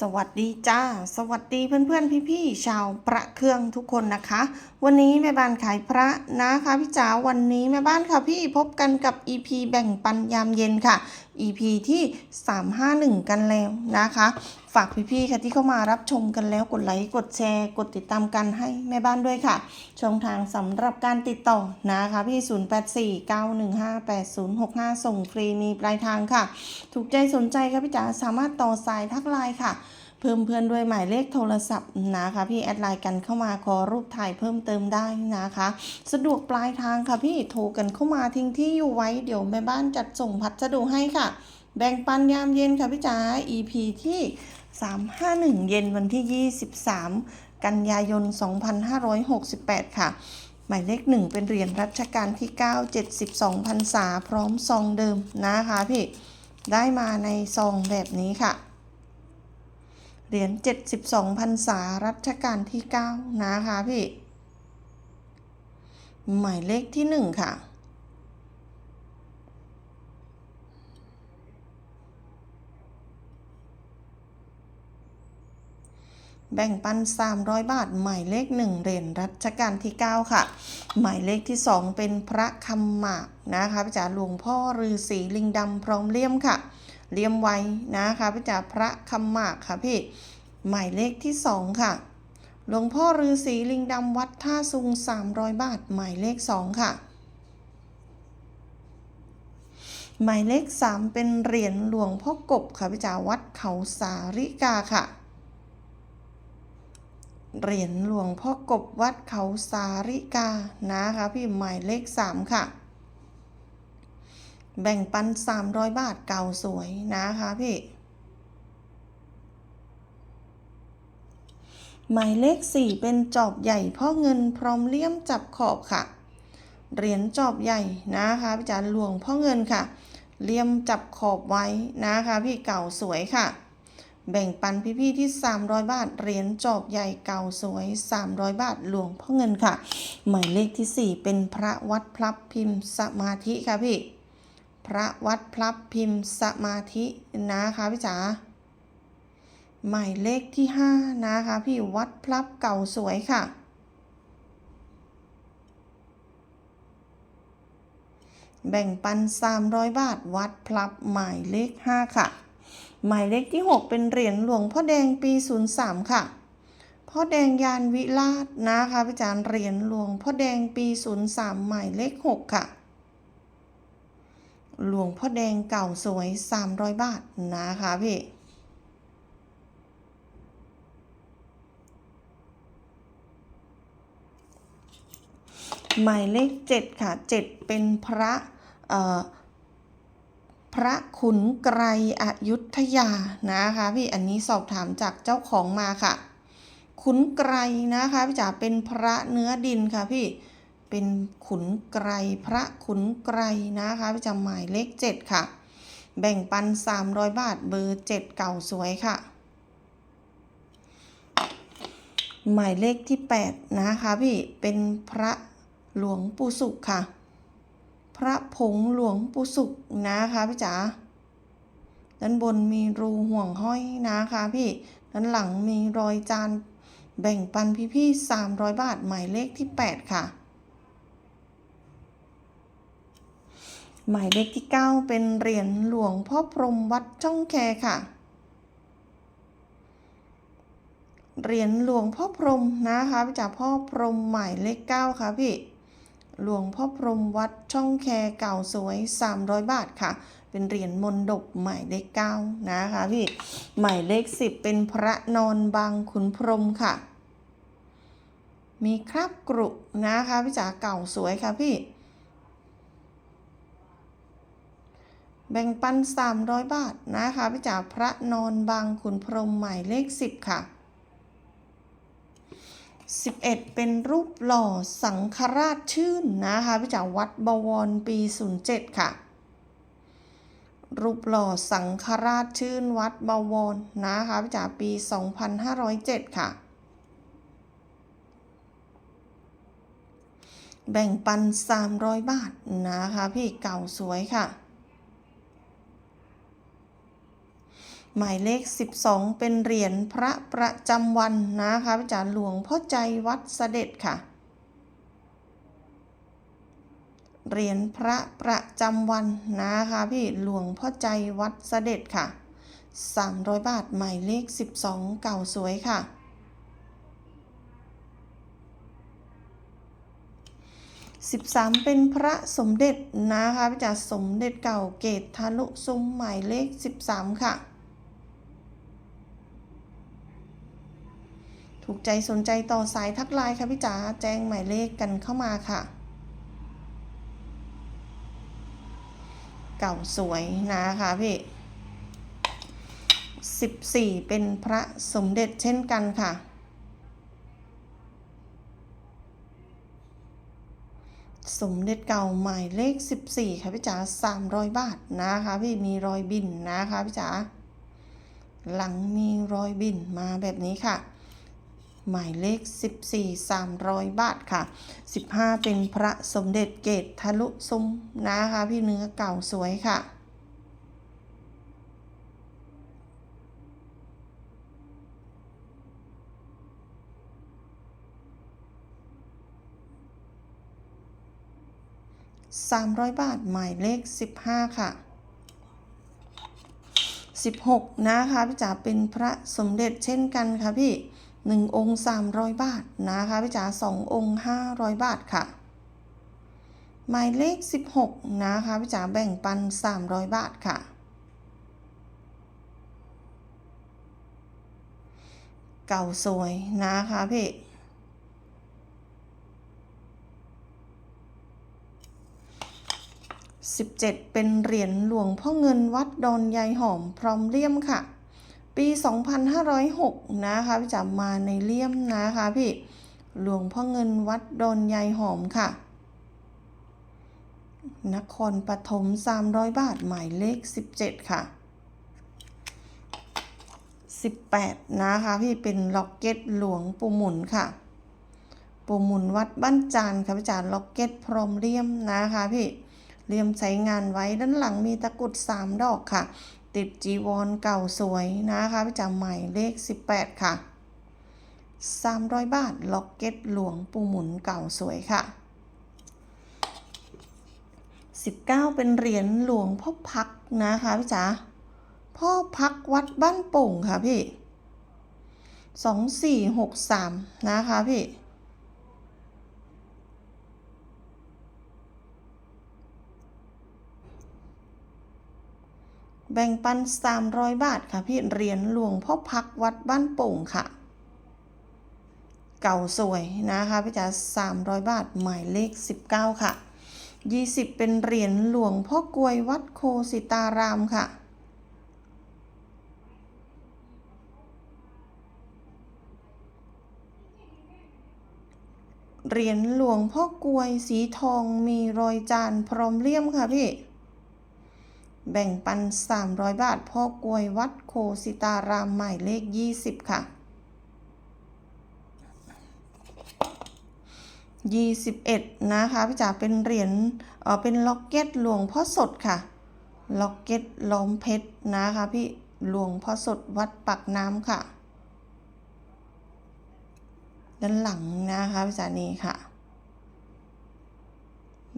สวัสดีจ้า สวัสดีเพื่อนๆ พี่ๆ ชาวพระเครื่องทุกคนนะคะ วันนี้แม่บ้านขายพระนะคะพี่จ๋าวันนี้แม่บ้านค่ะพี่พบกันกับ EP แบ่งปันยามเย็นค่ะ EP ที่ 351 กันแล้วนะคะ ฝากพี่ๆค่ะที่เข้ามารับชมกันแล้วกดไลค์กดแชร์ กดติดตามกันให้แม่บ้านด้วยค่ะ ช่องทางสำหรับการติดต่อนะคะพี่ 0849158065 ส่งฟรีมีปลายทางค่ะ ถูกใจสนใจค่ะพี่จ๋าสามารถต่อสายทักไลน์ค่ะ พิ่มเพื่อนด้วยหมายเลขโทรศัพท์นะคะ พี่แอดไลน์กันเข้ามาขอรูปถ่ายเพิ่มเติมได้นะคะ สะดวกปลายทางค่ะพี่โทรกันเข้ามาทิ้งที่อยู่ไว้เดี๋ยวแม่บ้านจัดส่งพัสดุให้ค่ะ แบ่งปันยามเย็นค่ะพี่จ๋า EP ที่ 351 เย็นวันที่ 23 กันยายน 2568 ค่ะ หมายเลขหนึ่งเป็นเหรียญรัชกาลที่ 9 72พรรษาพร้อมซองเดิมนะคะพี่ได้มาในซองแบบนี้ค่ะ เหรียญ 72พรรษารัชกาลที่ 9 นะคะพี่ หมายเลขที่ 1 ค่ะ แบ่งปัน 300 บาท หมายเลข 1 เหรียญรัชกาลที่ 9 ค่ะ หมายเลขที่ 2 เป็นพระคำหมากนะคะพระจ๋าหลวงพ่อฤาษีลิงดำพร้อมเลี่ยมค่ะ เลี่ยมไว้นะคะพระจ๋าพระคำหมากค่ะพี่หมายเลขที่2ค่ะ หลวงพ่อฤาษีลิงดำวัดท่าซุง 300 บาท หมายเลข2ค่ะ หมายเลข3เป็นเหรียญหลวงพ่อกบค่ะพี่จ๋าวัดเขาสาริกาค่ะเหรียญหลวงพ่อกบวัดเขาสาริกานะคะพี่หมายเลข3ค่ะ แบ่งปัน 300 บาทเก่าสวยนะคะพี่หมายเลข 4 เป็นจอบใหญ่พ่อเงินพร้อมเลี่ยมจับขอบค่ะ เหรียญจอบใหญ่นะคะพี่จ๋าหลวงพ่อเงินค่ะ เลี่ยมจับขอบไว้นะคะพี่เก่าสวยค่ะ แบ่งปันพี่ๆที่ 300 บาท เหรียญจอบใหญ่เก่าสวย 300 บาทหลวงพ่อเงินค่ะ หมายเลขที่ 4 เป็นพระวัดพลับพิมพ์สมาธิค่ะพี่ พระวัดพลับพิมพ์สมาธินะคะพี่จ๋าหมายเลขที่ 5 นะคะพี่วัดพลับเก่าสวยค่ะ แบ่งปัน 300 บาทวัดพลับหมายเลข 5 ค่ะ หมายเลขที่ 6 เป็นเหรียญหลวงพ่อแดงปี 03 ค่ะพ่อแดงยานวิราชนะคะพี่จารย์เหรียญหลวงพ่อแดงปี 03 หมายเลข 6 ค่ะ หลวงพ่อแดงเก่าสวย 300 บาทนะคะพี่หมายเลข 7 ค่ะ 7 เป็นพระพระขุนไกรอยุธยานะคะพี่อันนี้สอบถามจากเจ้าของมาค่ะ ขุนไกรนะคะพี่จ๋าเป็นพระเนื้อดินค่ะพี่ เป็นขุนไกรพระขุนไกรนะคะพี่จ๋าหมายเลข 7 ค่ะ แบ่งปัน 300 บาทเบอร์ 7 เก่าสวยค่ะ หมายเลขที่ 8 นะคะพี่เป็นพระหลวงปู่สุขค่ะ พระผงหลวงปู่สุขนะคะพี่จ๋าด้านบนมีรูห่วงห้อยนะคะพี่ ด้านหลังมีรอยจานแบ่งปันพี่ๆ300 บาท หมายเลขที่ 8 ค่ะ หมายเลขที่ 9 เป็นเหรียญหลวงพ่อพรมวัดช่องแคค่ะ เหรียญหลวงพ่อพรมนะคะพี่จ๋าพ่อพรมหมายเลข 9 ค่ะพี่ หลวงพ่อพรมวัดช่องแคเก่าสวย 300 บาทค่ะ เป็นเหรียญมนดบหมายเลข 9 นะคะพี่ หมายเลข 10 เป็นพระนอนบางขุนพรหมค่ะ มีคราบกรุนะคะพี่จ๋าเก่าสวยค่ะพี่ แบ่งปัน 300 บาทนะคะพี่จ๋าพระนอนบางขุนพรหมหมายเลข 10 ค่ะ 11 เป็นรูปหล่อสังฆราชชื่นนะคะพี่จ๋าวัดบวรปี 07 ค่ะ รูปหล่อสังฆราชชื่นวัดบวรนะคะพี่จ๋าปี 2507 ค่ะแบ่งปัน 300 บาทนะคะ พี่เก่าสวยค่ะ หมายเลข 12 เป็นเหรียญพระประจำวันนะคะพี่จ๋าหลวงพ่อใจวัดเสด็จค่ะ เหรียญพระประจำวันนะคะพี่หลวงพ่อใจวัดเสด็จค่ะ 300 บาทหมายเลข 12 เก่าสวยค่ะ13 เป็นพระสมเด็จนะคะพี่จ๋าสมเด็จเก่าเกตทะลุซุ้มหมายเลข 13 ค่ะ ถูกใจสนใจต่อสายทักไลน์ค่ะพี่จ๋าแจ้งหมายเลขกันเข้ามาค่ะ เก่าสวยนะคะพี่14เป็นพระสมเด็จเช่นกันค่ะ สมเด็จเก่าหมายเลข14ค่ะพี่จ๋า300บาทนะคะพี่มีรอยบินนะคะพี่จ๋าหลังมีรอยบินมาแบบนี้ค่ะ หมายเลข 14 300 บาทค่ะ 15 เป็นพระสมเด็จเกตทะลุซุ้มนะคะ พี่เนื้อเก่าสวยค่ะ300 บาท หมายเลข 15 ค่ะ 16 นะคะ พี่จ๋าเป็นพระสมเด็จเช่นกันค่ะพี่ 1 องค์ 300 บาทนะคะพี่จ๋า2องค์ 500 บาทค่ะ หมายเลข 16 นะคะพี่จ๋าแบ่งปัน 300 บาทค่ะ เก่าสวยนะคะพี่17เป็นเหรียญหลวงพ่อเงินวัดดอนยายหอมพร้อมเลี่ยมค่ะ ปี 2506 นะคะพี่จ๋ามาในเลี่ยมนะคะพี่หลวงพ่อเงินวัดดอนยายหอมค่ะ นครปฐม 300 บาท หมายเลข 17 ค่ะ 18 นะคะพี่เป็นล็อกเก็ตหลวงปู่หมุนค่ะ ปู่หมุนวัดบ้านจานค่ะพี่จ๋าล็อกเก็ตพรมเลี่ยมนะคะพี่เลี่ยมใช้งานไว้ด้านหลังมีตะกรุด 3 ดอกค่ะ ติดจีวรเก่าสวยนะคะพี่จ๋าใหม่เลข 18 ค่ะ 300 บาท ล็อกเก็ตหลวงปูหมุนเก่าสวยค่ะ 19 เป็นเหรียญหลวงพ่อพักนะคะพี่จ๋าพ่อพักวัดบ้านโป่งค่ะพี่ 2463 นะคะพี่ แบ่งปัน 300 บาทค่ะพี่เหรียญหลวงพ่อพักวัดบ้านโป่งค่ะ เก่าสวยนะคะพี่จ๋า300 บาทหมายเลข 19 ค่ะ 20 เป็นเหรียญหลวงพ่อกลวยวัดโคสิตารามค่ะเหรียญหลวงพ่อกลวยสีทองมีรอยจานพร้อมเลี่ยมค่ะพี่ แบ่งปัน 300 บาท พ่อกลวยวัดโคสิตารามหมายเลข 20 ค่ะ 21 นะคะพี่จ๋าเป็นเหรียญเออเป็นล็อกเก็ตหลวงพ่อสดค่ะ ล็อกเก็ตล้อมเพชรนะคะพี่หลวงพ่อสดวัดปักน้ำค่ะ ด้านหลังนะคะพี่จ๋านี่ค่ะ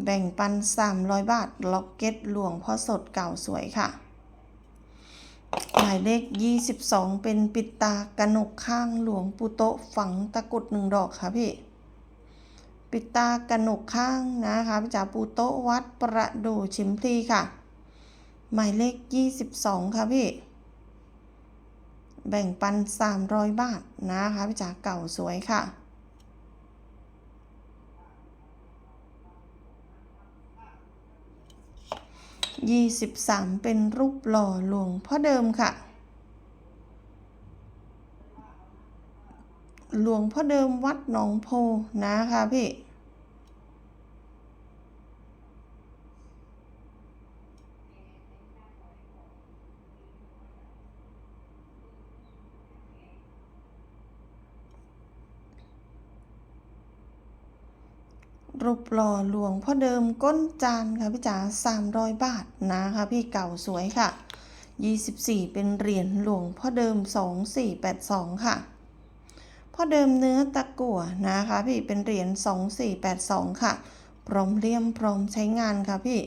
แบ่งปัน 300 บาท ล็อกเก็ตหลวงพ่อสดเก่าสวยค่ะ หมายเลข 22 เป็นปิดตากระหนกข้างหลวงปู่โตฝังตะกรุดหนึ่งดอกค่ะพี่ ปิดตากระหนกข้างนะคะพี่จ๋าปู่โตวัดประดู่ชิมพลีค่ะ หมายเลข 22 ค่ะพี่ แบ่งปัน 300 บาทนะคะพี่จ๋าเก่าสวยค่ะ 23 เป็นรูปหล่อหลวงพ่อเดิมค่ะ หลวงพ่อเดิมวัดหนองโพนะคะพี่ รูปหล่อหลวงพ่อเดิมก้นจานค่ะพี่จ๋า300 บาทนะคะพี่เก่าสวยค่ะ 24 เป็นเหรียญหลวงพ่อเดิม 2482 ค่ะพ่อเดิมเนื้อตะกั่วนะคะพี่เป็นเหรียญ 2482 ค่ะ พร้อมเลี่ยมพร้อมใช้งานค่ะพี่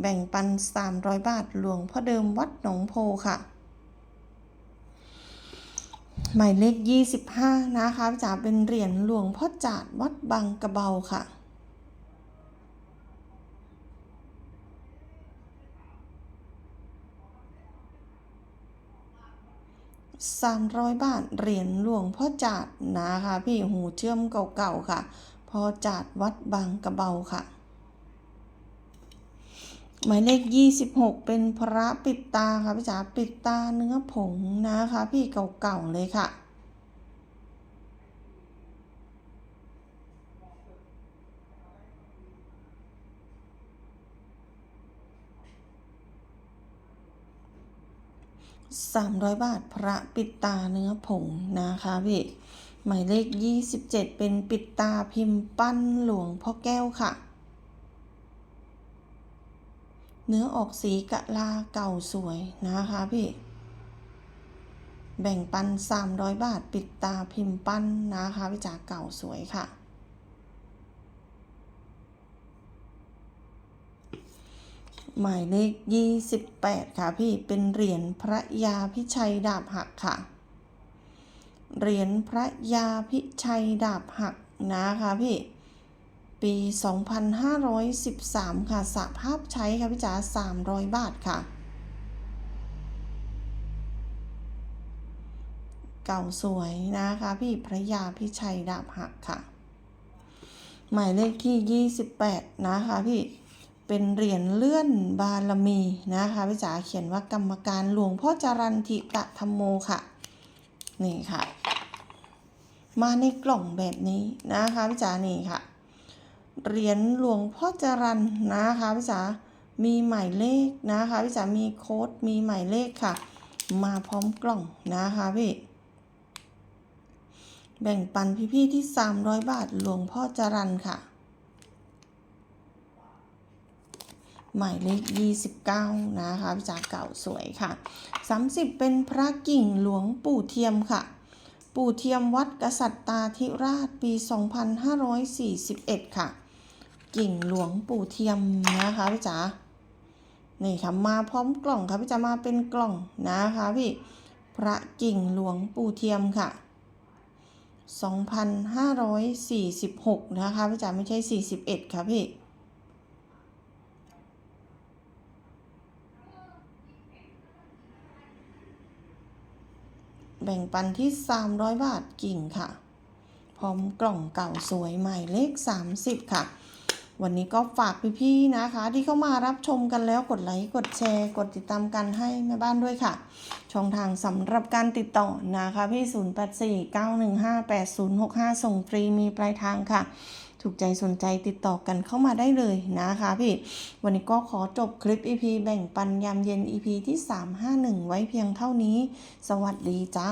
แบ่งปัน 300 บาทหลวงพ่อเดิมวัดหนองโพค่ะหมายเลข 25 นะคะพี่จ๋าเป็นเหรียญหลวงพ่อจาดวัดบางกระเบาค่ะ 300 บาทเหรียญหลวงพ่อจาดนะคะพี่หูเชื่อมเก่าๆค่ะพ่อจาดวัดบางกระเบาค่ะ หมายเลข 26 เป็นพระปิดตาค่ะพี่จ๋าปิดตาเนื้อผงนะคะ พี่เก่าๆเลยค่ะ 300 บาทพระปิดตาเนื้อผงนะคะพี่หมายเลข 27 เป็นปิดตาพิมพ์ปั้นหลวงพ่อแก้วค่ะ เนื้อออกสีกะลาเก่าสวยนะคะพี่ แบ่งปัน 300 บาท ปิดตาพิมพ์ปั้นนะคะพี่จ๋าเก่าสวยค่ะ หมายเลข 28 ค่ะพี่เป็นเหรียญพระยาพิชัยดาบหักค่ะ เหรียญพระยาพิชัยดาบหักนะคะพี่ ปี 2513 ค่ะสภาพใช้ค่ะพี่จ๋า300 บาทค่ะ เก่าสวยนะคะพี่พระยาพิชัยดาบหักค่ะ หมายเลขที่ 28 นะคะพี่ เป็นเหรียญเลื่อนบารมีนะคะพี่จ๋าเขียนว่ากรรมการหลวงพ่อจรันทิตะธรรมโมค่ะ นี่ค่ะ มาในกล่องแบบนี้นะคะพี่จ๋านี่ค่ะ เหรียญหลวงพ่อจรันนะคะพี่จ๋ามีหมายเลขนะคะพี่จ๋ามีโค้ดมีหมายเลขค่ะ มาพร้อมกล่องนะคะพี่แบ่งปันพี่ๆที่ 300 บาทหลวงพ่อจรันค่ะ หมายเลข 29 นะคะพี่จ๋าเก่าสวยค่ะ 30 เป็นพระกิ่งหลวงปู่เทียมค่ะ ปู่เทียมวัดกษัตริย์ตาธิราชปี 2541 ค่ะ กิ่งหลวงปู่เทียมนะคะพี่จ๋านี่ค่ะมาพร้อมกล่องค่ะพี่จ๋ามาเป็นกล่องนะคะพี่พระกิ่งหลวงปู่เทียมค่ะ2,546 นะคะพี่จ๋าไม่ใช่ 41 ค่ะพี่ แบ่งปันที่ 300 บาทกิ่งค่ะ พร้อมกล่องเก่าสวยใหม่เลข 30 ค่ะ วันนี้ก็ฝากพี่ๆนะคะ ที่เข้ามารับชมกันแล้วกดไลค์กดแชร์กดติดตามกันให้แม่บ้านด้วยค่ะ ช่องทางสำหรับการติดต่อนะคะพี่ 0849158065 ส่งฟรีมีปลายทางค่ะ ถูกใจสนใจติดต่อกันเข้ามาได้เลยนะคะพี่ วันนี้ก็ขอจบคลิป EP แบ่งปันยามเย็น EP ที่ 351 ไว้เพียงเท่านี้ สวัสดีจ้า